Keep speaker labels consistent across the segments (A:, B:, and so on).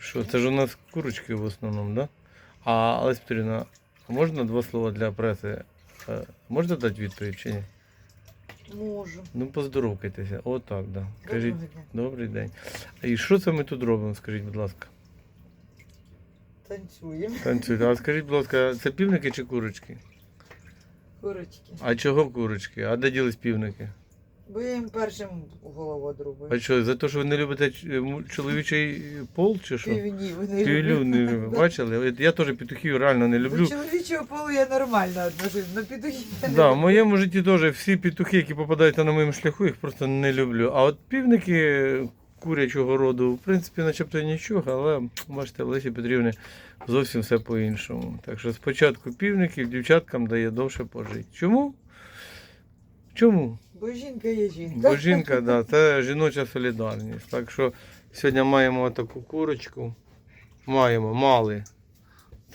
A: Що, це ж у нас курочки в основному, да? А Олесь Петрівна, можна два слова для преси? Е, Можна дати відповідь чи ні?
B: Можу.
A: Ну, поздоровкайтеся. Отак, да. Кажіть,
B: Доброго дня.
A: добрий день. І що це ми тут робимо, скажіть, будь ласка?
B: Танцюємо.
A: Танцюйте. А скажіть, будь ласка, це півники чи курочки?
B: Курочки.
A: А чого курочки? А де ділись півники?
B: Бо я їм першим голову
A: А що, за те, що ви не любите ч- м- чоловічий пол чи що?
B: Півні вони
A: Півлю не люблю. Бачили? Я теж петухів реально не
B: До
A: люблю.
B: чоловічого полу я нормально отношусь, но підухи я не
A: Да, в
B: люблю.
A: моєму житті теж всі петухи, які попадаються на моєму шляху, їх просто не люблю. А от півники курячого роду, в принципі, начебто нічого, але бачите, в Лесі Петрівни зовсім все по-іншому. Так що спочатку півників дівчаткам дає довше пожити. Чому? Чому?
B: Бо жінка є жінка.
A: Бо жінка, да, це жіноча солідарність. Так що сьогодні маємо таку курочку. Маємо, мали.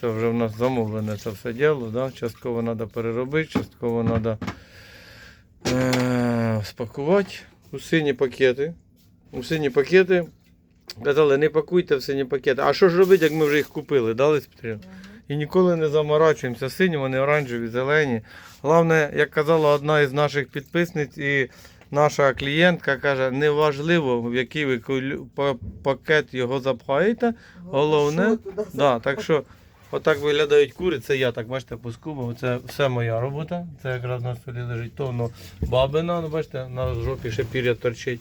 A: Це вже в нас замовлене це все діло. Да? Частково треба переробити, частково треба е- спакувати у сині пакети. У сині пакети. Казали, не пакуйте в сині пакети. А що ж робити, як ми вже їх купили? Дали Петрівна? І ніколи не заморачуємося. Сині, вони оранжеві, зелені. Головне, як казала одна із наших підписниць і наша клієнтка, каже, неважливо, в який ви пакет його запхаєте. Головне, Да, так що отак виглядають кури. Це я так бачите поскубав. Це все моя робота. Це якраз на столі лежить. То воно бабина, ну, бачите, на жопі ще пір'я торчить.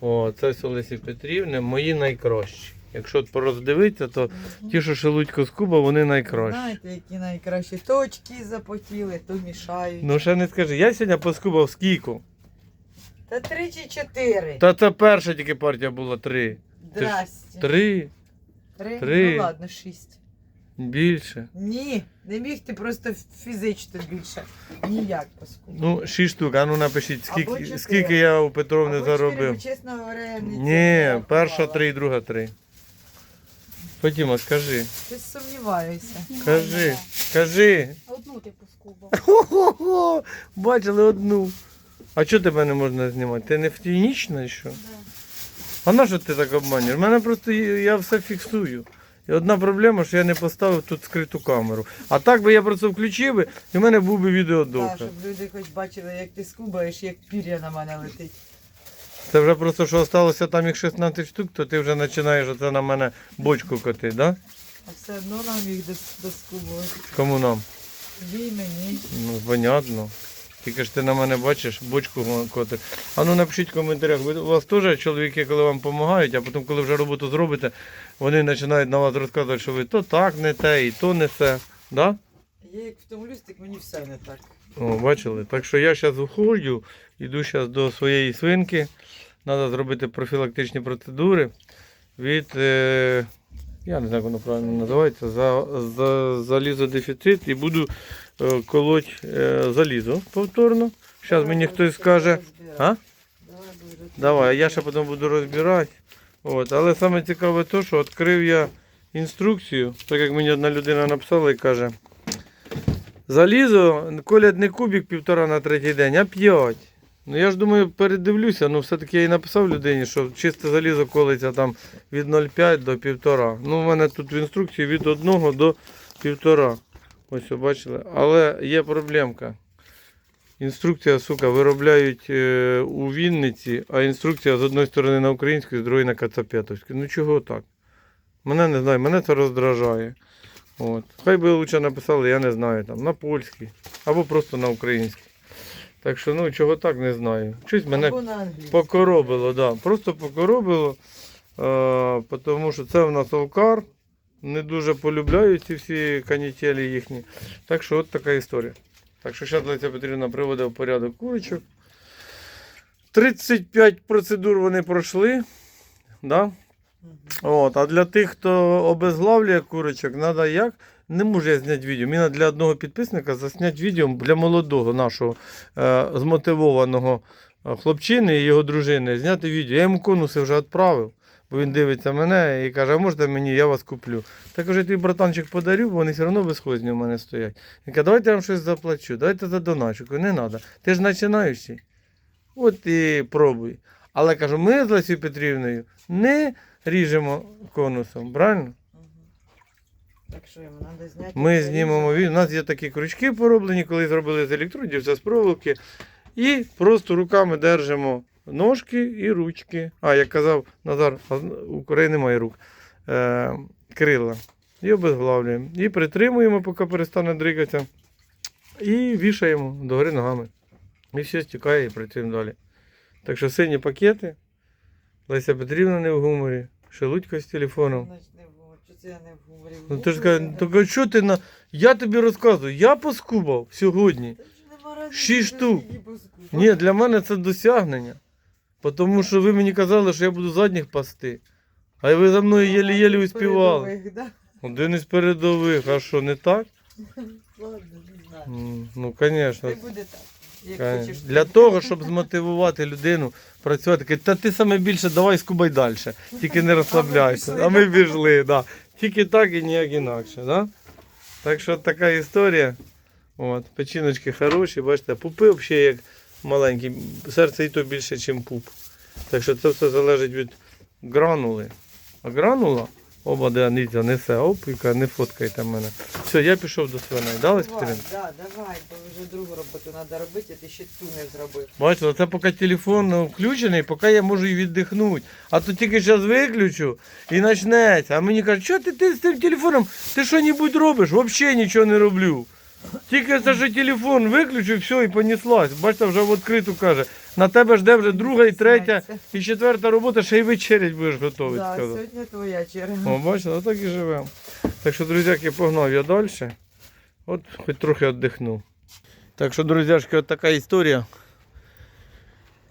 A: О, це все Лесі Петрівни, мої найкращі. Якщо от пороздивитися, то ті, що шелудько скуба, вони найкращі.
B: Знаєте, які найкращі точки запотіли, то мішають.
A: Ну ще не скажи, я сьогодні поскубав скільки?
B: Та три чи чотири.
A: Та це перша тільки партія була три. ти ж-
B: Здрасте.
A: Три,
B: Три?
A: три.
B: Ну ладно, шість.
A: більше.
B: Ні, не міг ти просто фізично більше. Ніяк паскуд.
A: Ну, шість штук. А ну напишіть,
B: Або
A: скільки,
B: чотири.
A: скільки я у Петровни
B: Або чотири,
A: заробив.
B: бо, чесно говоря, я не
A: Ні, перша три, друга три. Фатіма, скажи.
B: Ти сумніваюся.
A: Кажи, кажи.
C: Одну ти поскубав.
A: Хо-хо-хо! Бачили одну. А чого тебе не можна знімати? Ти не втінічна що? А на що ти так обманюєш? У мене просто є- я все фіксую. І одна проблема, що я не поставив тут скриту камеру. А так би я просто включив би, і в мене був би
B: Так,
A: відеодоказ.
B: щоб люди хоч бачили, як ти скубаєш, як пір'я на мене летить.
A: Це вже просто, що залишилося там їх 16 штук, то ти вже починаєш оце на мене бочку котити, да?
B: А все одно нам їх дос- доскубувати.
A: Кому нам?
B: Тобі і мені.
A: Ну, понятно. Тільки ж ти на мене бачиш, бочку котиш. А ну напишіть в коментарях, ви, у вас теж чоловіки, коли вам допомагають, а потім, коли вже роботу зробите, вони починають на вас розказувати, що ви то так не те, і то не те. Да?
B: Я як втомлюсь, так мені все не так.
A: О, бачили? Так що я зараз уходжу, йду зараз до своєї свинки. Треба зробити профілактичні процедури від, е, я не знаю, як воно правильно називається, за, за, залізодефіцит і буду е, колоть е, залізо повторно. Зараз мені хтось скаже. А? Давай, я ще потім буду розбирати. От. Але саме цікаве те, що відкрив я інструкцію, так як мені одна людина написала і каже, залізо колять не кубик півтора на третій день, а п'ять. Ну я ж думаю, передивлюся, ну все-таки я і написав людині, що чисте залізо колиться там від 0,5 до 1,5. Ну, у мене тут в інструкції від 1 до 1,5. Ось бачили. Але є проблемка. Інструкція, сука, виробляють е, у Вінниці, а інструкція з одної сторони на українську, з другої на кацапетовську. Ну чого так? Мене не знаю, мене це роздражає. От. Хай би лучше написали, я не знаю, там, на польській або просто на українській. Так що, ну, чого так, не знаю. Щось мене покоробило, да. Просто покоробило. Е, тому що це в нас Олкар. Не дуже полюбляю ці всі канітелі їхні. Так що от така історія. Так що зараз Леся Петрівна приводить в порядок курочок. 35 процедур вони пройшли. Да? От, а для тих, хто обезглавлює курочок, треба як? Не можу я зняти відео. Мені для одного підписника засняти відео для молодого нашого е, змотивованого е, хлопчини і його дружини. Зняти відео. Я йому конуси вже відправив, бо він дивиться мене і каже, а можете мені, я вас куплю. Так вже твій братанчик подарю, бо вони все одно безхозні у мене стоять. Він каже, давайте я вам щось заплачу, давайте задоначу. Кажу, Не треба. Ти ж починаючий. От і пробуй. Але кажу, ми з Лесією Петрівною не ріжемо конусом, правильно?
B: Мгм. Йому треба зняти.
A: Ми знімемо від. У нас є такі крючки пороблені, коли зробили з електродів, це з проволоки. І просто руками держимо ножки і ручки. А, як казав Назар, у курей немає рук. Е, крила. І обезглавлюємо. І притримуємо, поки перестане дригатися. І вішаємо догори ногами. І все стікає і працюємо далі. Так що сині пакети. Леся Петрівна не в гуморі. Шелудько з телефоном.
B: В
A: Ну ти ж кажеш, так а що ти на. Я тобі розказую, я поскубав сьогодні. Шість штук. Ні, для мене це досягнення. Тому що ви мені казали, що я буду задніх пасти. А ви за мною єлі-єлі успівали. Один із передових, а що, не так?
B: Ладно, не знаю.
A: Ну, звісно.
B: Хай буде так. Як хочеш.
A: Для того, щоб змотивувати людину працювати, Каже, та ти саме більше давай скубай далі, тільки не розслабляйся. А ми пішли, да. Тільки так і ніяк інакше. Да? Так що така історія. От, печіночки хороші, бачите, пупи взагалі як маленькі, серце і то більше, ніж пуп. Так що це все залежить від гранули. А гранула, оба де дивіться, несе, оп, не фоткайте мене. Все, я пішов до свиней. Дали
B: Давай,
A: Петрин?
B: да, давай, бо вже другу роботу треба робити, а ти ще ту не зробив.
A: Бачите, це поки телефон ну, включений, поки я можу і віддихнути. А то тільки зараз виключу і почнеться. А мені кажуть, що ти, ти з тим телефоном? Ти що-небудь робиш? Взагалі нічого не роблю. Тільки це що телефон виключу, все, і понеслась. Бачите, вже в відкриту каже. На тебе жде вже друга і третя, і четверта робота, ще й вечерять будеш готовий.
B: Да, сьогодні твоя черга.
A: О, бачите, отак і живемо. Так що, друзяки, погнав я далі. От хоч трохи віддихнув. Так що, друзяшки, от така історія.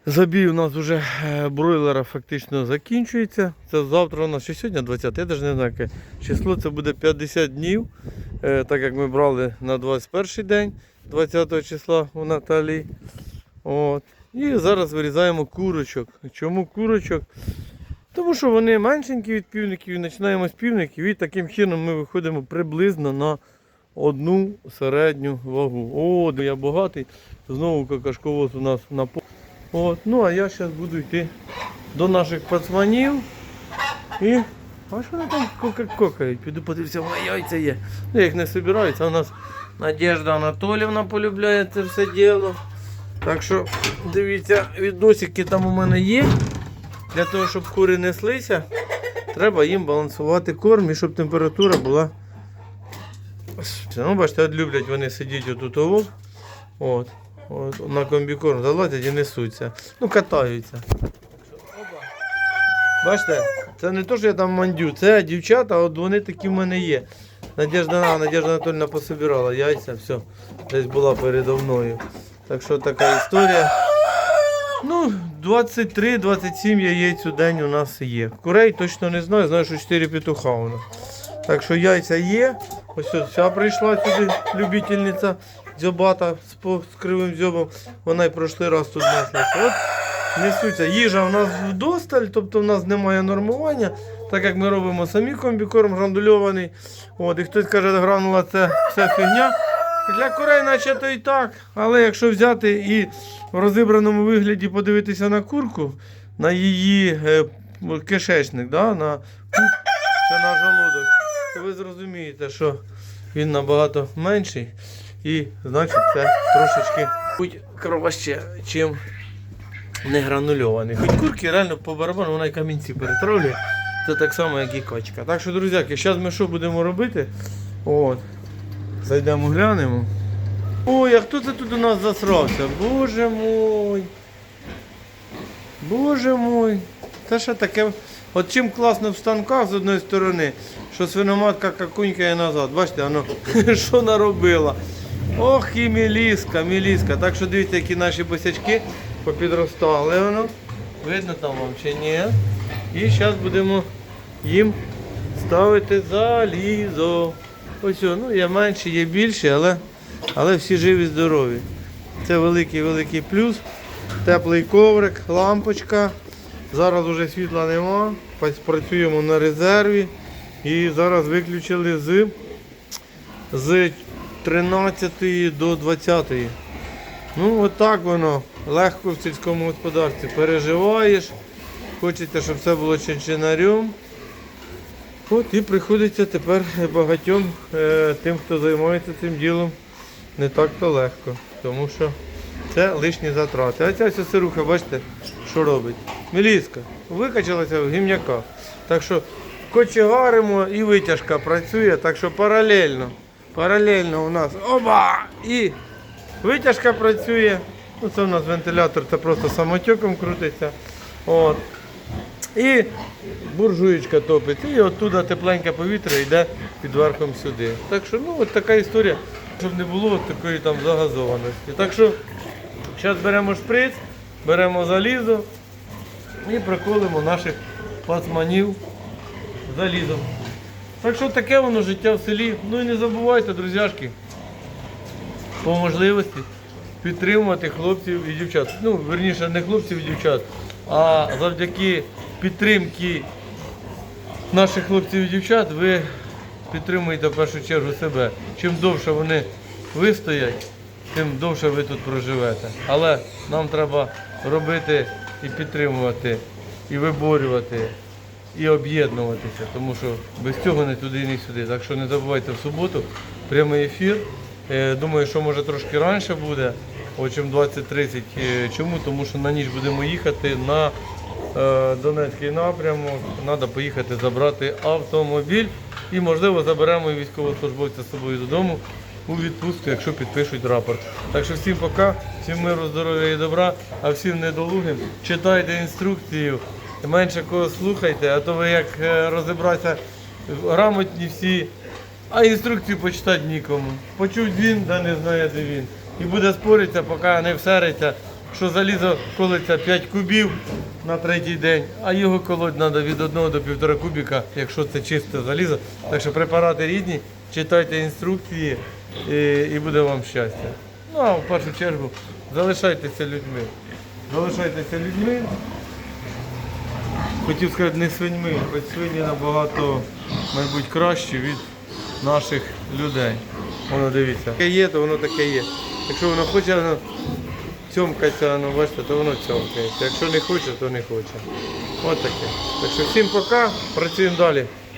A: Забій у нас вже е, бройлера фактично закінчується. Це завтра у нас, чи сьогодні 20, я навіть не знаю, яке число, це буде 50 днів. Е, Так як ми брали на 21 день, 20 числа у Наталії. От. І зараз вирізаємо курочок. Чому курочок? Тому що вони меншенькі від півників, і починаємо з півників, і таким чином ми виходимо приблизно на одну середню вагу. О, де я багатий. Знову какашковоз у нас на по. От. Ну а я зараз буду йти до наших пацанів. І. А що вони там кока- кокають? Піду подивлюся, о, яйця є. Ну, їх не збираються. У нас Надежда Анатолівна полюбляє це все діло. Так що дивіться, відосики там у мене є. Для того, щоб кури неслися, треба їм балансувати корм і щоб температура була. Ну, бачите, от люблять вони сидіти отут. От. От, на комбікорм залазять і несуться. Ну, катаються. Бачите, це не то, що я там мандю, це дівчата, от вони такі в мене є. Надежда, а, Надежда Анатольевна пособирала яйця, все, десь була передо мною. Так що така історія. Ну, 23-27 яєць у день у нас є. Курей точно не знаю, знаю, що 4 петуха у нас. Так що яйця є. Ось ось ця прийшла сюди, любительниця дзьобата з, кривим дзьобом. Вона й прошлий раз тут неслася. От несуться. Їжа у нас вдосталь, тобто в нас немає нормування, так як ми робимо самі комбікорм грандульований. От, і хтось каже, гранула це все фігня. Для курей, наче то і так. Але якщо взяти і в розібраному вигляді подивитися на курку, на її е, кишечник, да, на пуп чи на желудок, то ви зрозумієте, що він набагато менший. І значить це трошечки будь кроваще, чим не гранульований. Хоч курки реально по барабану вона й камінці перетравлює. Це так само, як і качка. Так що, друзяки, зараз ми що будемо робити? От. Зайдемо глянемо. Ой, а хто це тут у нас засрався? Боже мой. Боже мой. Це що таке? От чим класно в станках з одної сторони, що свиноматка какунькає назад. Бачите, воно що наробила. Ох і міліска, міліска. Так що дивіться, які наші босячки попідростали воно. Видно там вам чи ні? І зараз будемо їм ставити залізо. Ось, ну є менші, є більші, але, але всі живі, здорові. Це великий великий плюс. Теплий коврик, лампочка. Зараз вже світла нема. Працюємо на резерві. І зараз виключили з, з 13 до 20. Ну, отак воно. Легко в сільському господарстві переживаєш. Хочеться, щоб все було чинчинарем. От і приходиться тепер багатьом е, тим, хто займається цим ділом, не так-то легко. Тому що це лишні затрати. А ця вся сируха, бачите, що робить? Меліска, викачалася в гімняка. Так що кочегаримо і витяжка працює, так що паралельно. Паралельно у нас оба! І витяжка працює. Ну, це у нас вентилятор, це просто самотеком крутиться. От. І буржуєчка топиться, і оттуда тепленьке повітря йде під верхом сюди. Так що, ну, от така історія, щоб не було такої там загазованості. Так що, зараз беремо шприц, беремо залізо і приколимо наших пацманів залізом. Так що таке воно життя в селі. Ну і не забувайте, друзяшки, по можливості підтримувати хлопців і дівчат. Ну, верніше, не хлопців і дівчат, а завдяки підтримки наших хлопців і дівчат ви підтримуєте в першу чергу себе. Чим довше вони вистоять, тим довше ви тут проживете. Але нам треба робити і підтримувати, і виборювати, і об'єднуватися, тому що без цього не туди, ні сюди. Так що не забувайте в суботу прямий ефір. Е, Думаю, що може трошки раніше буде, чим 20.30. Е, Чому? Тому що на ніч будемо їхати на е, Донецький напрямок. Треба поїхати забрати автомобіль і, можливо, заберемо військовослужбовця з собою додому у відпустку, якщо підпишуть рапорт. Так що всім пока, всім миру, здоров'я і добра, а всім недолугим читайте інструкцію, менше кого слухайте, а то ви як розібратися грамотні всі. А інструкцію почитати нікому. Почув він, да не знає, де він. І буде споритися, поки не всериться, що залізо колиться 5 кубів на третій день, а його колоть треба від 1 до 1,5 кубіка, якщо це чисте залізо. Так що препарати рідні, читайте інструкції і, і буде вам щастя. Ну а в першу чергу залишайтеся людьми. Залишайтеся людьми. Хотів сказати не свиньми, хоч свині набагато, мабуть, кращі від наших людей. Воно дивіться. Таке є, то воно таке є. Якщо воно хоче, воно цьомкається, ну бачите, то воно цьомкається. Якщо не хоче, то не хоче. От таке. Так що всім пока, працюємо далі.